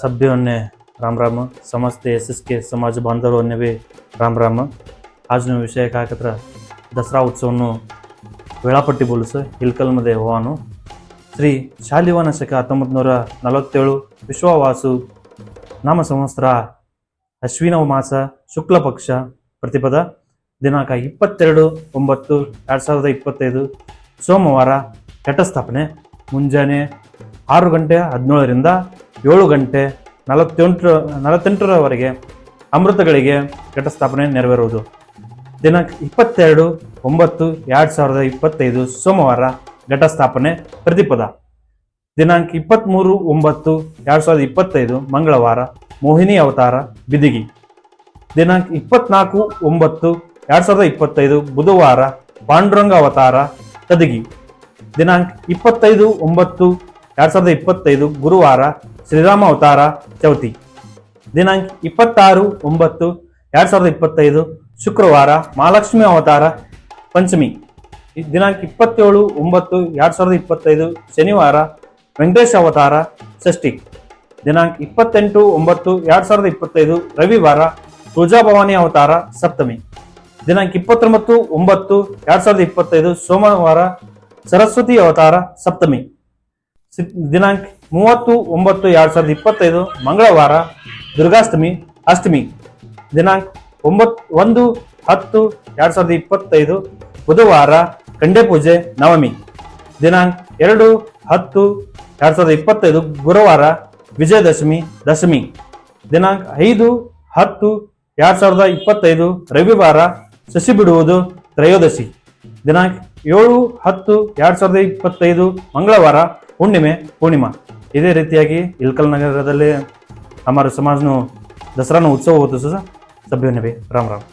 સભ્યોને રામ રામ સમસ્ત એસએસકે સમાજ બાંધવોને બી રામ રામ આજનો વિષય કાકત્ર દસરા ઉત્સવનું ವೇಳಾಪಟ್ಟಿ ಬೋಲಿಸು ಹಿಲ್ಕಲ್ಮದೆ ಹೋವಾನು. ಶ್ರೀ ಶಾಲಿವಾನ ಶಕ ಹತ್ತೊಂಬತ್ತು ನೂರ ನಲವತ್ತೇಳು, ವಿಶ್ವವಾಸು, ನಾಮ ಸಂವತ್ಸರ ಅಶ್ವಿನವ ಮಾಸ ಶುಕ್ಲ ಪಕ್ಷ ಪ್ರತಿಪದ ದಿನಾಂಕ ಇಪ್ಪತ್ತೆರಡು ಒಂಬತ್ತು, ಎರಡು ಸಾವಿರದ ಇಪ್ಪತ್ತೈದು, ಸೋಮವಾರ ಘಟಸ್ಥಾಪನೆ. ಮುಂಜಾನೆ ಆರು ಗಂಟೆ ಹದಿನೇಳರಿಂದ ಏಳು ಗಂಟೆ ನಲವತ್ತೆಂಟರ ನಲವತ್ತೆಂಟರವರೆಗೆ ಅಮೃತಗಳಿಗೆ ಘಟಸ್ಥಾಪನೆ ನೆರವೇರುವುದು. ದಿನಾಂಕ ಇಪ್ಪತ್ತೆರಡು, ಒಂಬತ್ತು, ಎರಡು ಸಾವಿರದ ಇಪ್ಪತ್ತೈದು ಸೋಮವಾರ ಘಟಸ್ಥಾಪನೆ ಪ್ರತಿಪದ. ದಿನಾಂಕ ಇಪ್ಪತ್ತ್ಮೂರು ಒಂಬತ್ತು, ಎರಡು ಸಾವಿರದ ಇಪ್ಪತ್ತೈದು ಮಂಗಳವಾರ ಮೋಹಿನಿ ಅವತಾರ ಬಿದಿಗಿ. ದಿನಾಂಕ ಇಪ್ಪತ್ನಾಲ್ಕು, ಒಂಬತ್ತು, ಎರಡು ಸಾವಿರದ ಇಪ್ಪತ್ತೈದು ಬುಧವಾರ ಪಾಂಡುರಂಗ ಅವತಾರ ಕದಗಿ ದಿನಾಂಕ ಇಪ್ಪತ್ತೈದು ಒಂಬತ್ತು ಎರಡು ಸಾವಿರದ ಇಪ್ಪತ್ತೈದು ಗುರುವಾರ ಶ್ರೀರಾಮ ಅವತಾರ ಚೌತಿ. ದಿನಾಂಕ ಇಪ್ಪತ್ತಾರು ಒಂಬತ್ತು ಎರಡು ಸಾವಿರದ ಇಪ್ಪತ್ತೈದು ಶುಕ್ರವಾರ ಮಹಾಲಕ್ಷ್ಮಿ ಅವತಾರ ಪಂಚಮಿ. ದಿನಾಂಕ ಇಪ್ಪತ್ತೇಳು ಒಂಬತ್ತು ಎರಡು ಸಾವಿರದ ಇಪ್ಪತ್ತೈದು ಶನಿವಾರ ವೆಂಕಟೇಶ ಅವತಾರ ಷಷ್ಠಿ. ದಿನಾಂಕ ಇಪ್ಪತ್ತೆಂಟು ಒಂಬತ್ತು ಎರಡು ಸಾವಿರದ ಇಪ್ಪತ್ತೈದು ರವಿವಾರ ತುಳಜಾಭವಾನಿ ಅವತಾರ ಸಪ್ತಮಿ. ದಿನಾಂಕ ಇಪ್ಪತ್ತೊಂಬತ್ತು ಒಂಬತ್ತು ಎರಡು ಸಾವಿರದ ಇಪ್ಪತ್ತೈದು ಸೋಮವಾರ ಸರಸ್ವತಿ ಅವತಾರ ಸಪ್ತಮಿ. ದಿನಾಂಕ ಮೂವತ್ತು ಒಂಬತ್ತು ಎರಡು ಸಾವಿರದ ಇಪ್ಪತ್ತೈದು ಮಂಗಳವಾರ ದುರ್ಗಾಷ್ಟಮಿ, ಅಷ್ಟಮಿ. ದಿನಾಂಕ ಒಂಬತ್ತು ಒಂದು, ಹತ್ತು ಎರಡು ಸಾವಿರದ ಇಪ್ಪತ್ತೈದು ಬುಧವಾರ ಕಂಡೆ ಪೂಜೆ, ನವಮಿ. ದಿನಾಂಕ ಎರಡು, ಹತ್ತು ಎರಡು ಸಾವಿರದ ಇಪ್ಪತ್ತೈದು ಗುರುವಾರ ವಿಜಯದಶಮಿ, ದಶಮಿ. ದಿನಾಂಕ ಐದು, ಹತ್ತು ಎರಡು ಸಾವಿರದ ಇಪ್ಪತ್ತೈದು ರವಿವಾರ ಸಸಿ ಬಿಡುವುದು ತ್ರಯೋದಶಿ. ದಿನಾಂಕ ಏಳು, ಹತ್ತು, ಎರಡು ಸಾವಿರದ ಇಪ್ಪತ್ತೈದು ಮಂಗಳವಾರ ಹುಣ್ಣಿಮೆ, ಪೂರ್ಣಿಮಾ. ಇದೇ ರೀತಿಯಾಗಿ ಇಲ್ಕಲ್ ನಗರದಲ್ಲಿ ಅಮರ ಸಮಾಜನು ದಸರಾನ ಉತ್ಸವ ಓದಿಸ ಸಭ್ಯ ನಬಿ ರಾಮ್ ರಾಮ್.